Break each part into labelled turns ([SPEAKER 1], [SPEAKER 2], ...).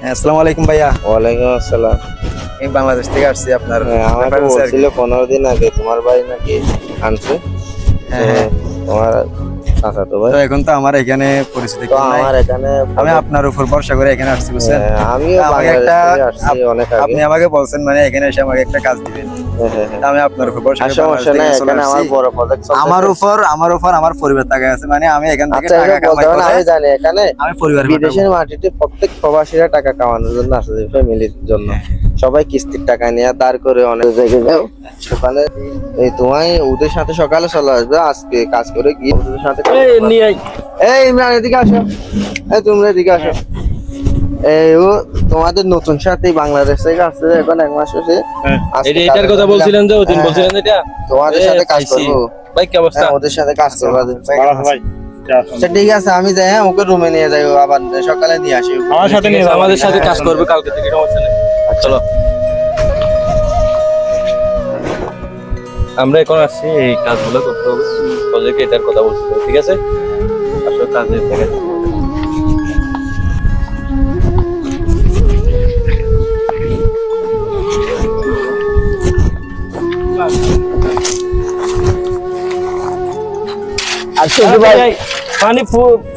[SPEAKER 1] হ্যাঁ, আসসালামু আলাইকুম ভাইয়া
[SPEAKER 2] ওয়ালাইকুম আসসালাম
[SPEAKER 1] আমি বাংলাদেশ থেকে আসছি আপনার
[SPEAKER 2] হ্যাঁ, আমাকে। বলছিল পনেরো দিন আগে তোমার ভাই নাকি আনছে
[SPEAKER 1] হ্যাঁ, হ্যাঁ।
[SPEAKER 2] তোমার চাচা ভাই।
[SPEAKER 1] তো এখন তো আমার এখানে পরিচিত
[SPEAKER 2] তো আমার এখানে
[SPEAKER 1] আমি আপনার উপর ভরসা করে এখানে আসছি বুঝছেন?
[SPEAKER 2] হ্যাঁ,
[SPEAKER 1] আমাকে একটা আপনি বলছেন মানে এখানে এসে আমাকে একটা কাজ দিবেন।
[SPEAKER 2] হ্যাঁ, হ্যাঁ,
[SPEAKER 1] আমি আপনার উপর ভরসা
[SPEAKER 2] সমস্যা নাই এখানে আমার
[SPEAKER 1] আসছি।
[SPEAKER 2] বড় প্রজেক্ট
[SPEAKER 1] আমার উপর আমার উপর আমার পরিবার টাকা আছে মানে আমি এখান থেকে
[SPEAKER 2] আচ্ছা
[SPEAKER 1] টাকা কামাই করে
[SPEAKER 2] আমি জানি এখানে
[SPEAKER 1] আমি পরিবার
[SPEAKER 2] বিদেশের মাটিতে প্রত্যেক প্রবাসীরা টাকা কামানোর জন্য আসে ফ্যামিলির জন্য। সবাই কিস্তির টাকা নিয়ে দাঁড় করে অনেক জায়গায় যাও। সকালে এই তোমায় ওদের সাথে সকালে চলে আসবে আজকে কাজ করে গিয়ে ওদের সাথে এই ইমরান এদিকে আসো। এই তোমরা এদিকে আসো। এই ও তোমাদের নতুন সাথে বাংলাদেশ থেকে আসছে এখন এক মাস হয়েছে।
[SPEAKER 3] এটা এটার কথা। বলছিলেন যে ওদিন
[SPEAKER 2] হ্যাঁ,
[SPEAKER 3] বলছিলেন এটা?
[SPEAKER 2] তোমাদের সাথে কাজ। করব।
[SPEAKER 3] ভাই কি অবস্থা?
[SPEAKER 2] হ্যাঁ, ওদের সাথে কাজ করব। আচ্ছা ঠিক আছে আমি যাই হ্যাঁ ওকে রুমে নিয়ে যাই আবার সকালে নিয়ে আসি।
[SPEAKER 4] আমার সাথে নিয়ে।
[SPEAKER 3] আমাদের সাথে কাজ করবে কালকে থেকে সমস্যা নেই। চলো। আমরা এখন আসছি এই কাজগুলো করতে হবে। প্রজেক্টে এটার কথা হবে ঠিক আছে? আসলে কাজে থেকে ভাই? পানি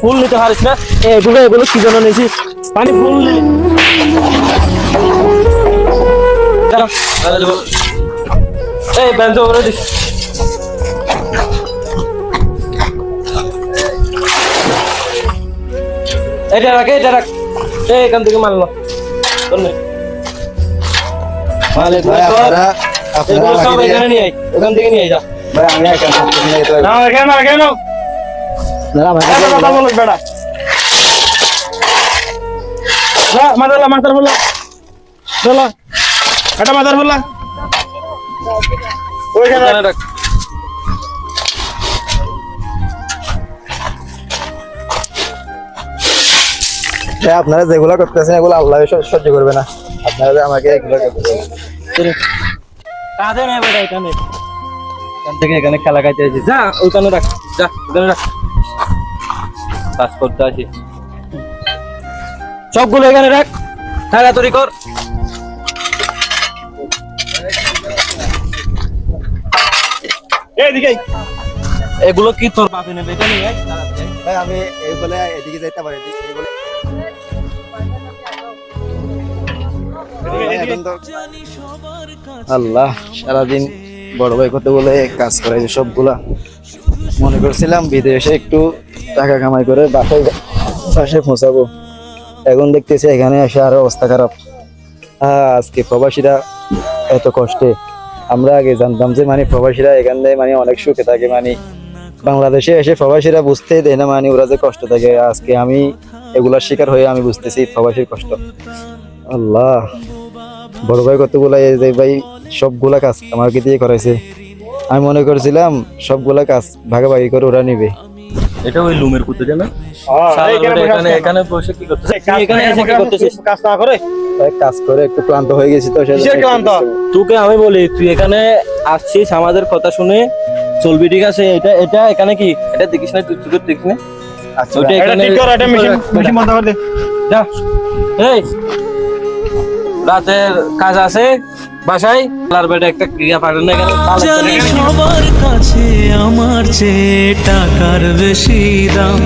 [SPEAKER 3] ফুল নিতে পারিস না। এ, এগুলো এগুলো কি জন্য নিয়েছিস? পানি ফুল। এই বেঞ্চ ওপরে দিস। এটা রাখ এটা রাখ। এখান থেকে মারলো
[SPEAKER 1] আপনারা
[SPEAKER 3] এখানে নিয়ে আয়। ওখান থেকে নিয়ে যা।
[SPEAKER 1] ভাই আমি একা নিয়ে যেতে
[SPEAKER 4] না এখানে না এখানে এটা ওইখানে
[SPEAKER 3] রাখ।
[SPEAKER 1] আপনারা যেগুলো করতেছেন এগুলো আল্লাহ সহ্য- সহ্য করবে না। আপনারা আমাকে এগুলো
[SPEAKER 3] কাঁধে নেই বেটা এখানে। এখান থেকে এখানে খেলা খাইতে যা ওইখানে রাখ। যা ওখানে রাখ। কাজ করতে আসিস সবগুলো এখানে রাখ। তাড়াতাড়ি কর।
[SPEAKER 4] এইদিকে
[SPEAKER 3] এগুলো কি তোর বাপে নেবে? এটা নিয়ে।
[SPEAKER 1] ভাই আমি এই বলে এদিকে যাইতে পারি তো- আল্লাহ সারাদিন বড় ভাই কত বলে কাজ করে সবগুলা। মনে করছিলাম বিদেশে একটু টাকা কামাই করে বাসায় বাসায় পৌঁছাবো। এখন দেখতেছি এখানে এসে আরও অবস্থা খারাপ। আজকে প্রবাসীরা এত কষ্টে। আমরা আগে জানতাম যে মানে প্রবাসীরা এখানে মানে অনেক সুখে থাকে মানে বাংলাদেশে এসে প্রবাসীরা বুঝতেই দেয় না মানে ওরা যে কষ্ট থাকে। আজকে আমি এগুলার শিকার হয়ে আমি বুঝতেছি প্রবাসীর কষ্ট। আল্লাহ, বড় ভাই কতগুলা এই যে ভাই সবগুলা কাজ আমাকে দিয়ে করাইছে। আমি মনে করছিলাম সবগুলা কাজ ভাগাভাগি করে ওরা নিবে।
[SPEAKER 3] এটা ওই লুমের পুতুলে না
[SPEAKER 4] হ্যাঁ,
[SPEAKER 3] এখানে এখানে বসে কি করতেছিস এখানে এসে কি করতেছিস?
[SPEAKER 4] কাজ না করে?
[SPEAKER 1] কাজ করে একটু ক্লান্ত হয়ে গেছি তো
[SPEAKER 4] কিসের ক্লান্ত?
[SPEAKER 3] তোকে আমি বলি তুই এখানে আসছিস আমাদের কথা শুনে চলবি ঠিক আছে? এটা এটা এখানে কি? এটা দেখিস না তুই তুই দেখিস না?
[SPEAKER 1] আচ্ছা
[SPEAKER 4] এটা
[SPEAKER 3] এখানে
[SPEAKER 4] ঠিক কর এটা মেশিন মেশিন বন্ধ করে দে।
[SPEAKER 3] যা। এই। রাতের কাজ আছে বাসায়? লার বেটা একটা ক্রিয়া
[SPEAKER 5] জানি সবার কাছে আমার চেয়ে টাকার বেশি দাম।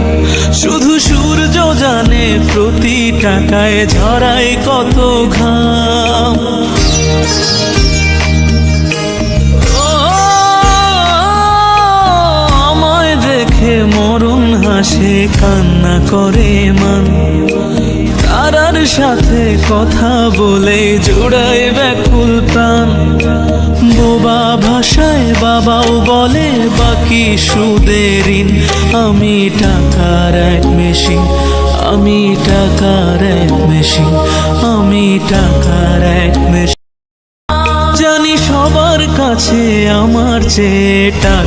[SPEAKER 5] শুধু সূর্য জানে প্রতি টাকায় ঝরায় কত ঘাম। আমায় দেখে মরণ হাসে কান্না করে মান। তারার সাথে কথা বলে জোড়ায় ব্যাকুল প্রাণ। বোবা ভাষায় বাবাও বলে, বাকি সুদের আমি টাকার এক মেশিন, আমি টাকার এক মেশিন, আমি টাকার এক মেশিন। জানি সবার কাছে আমার চেয়ে টাকা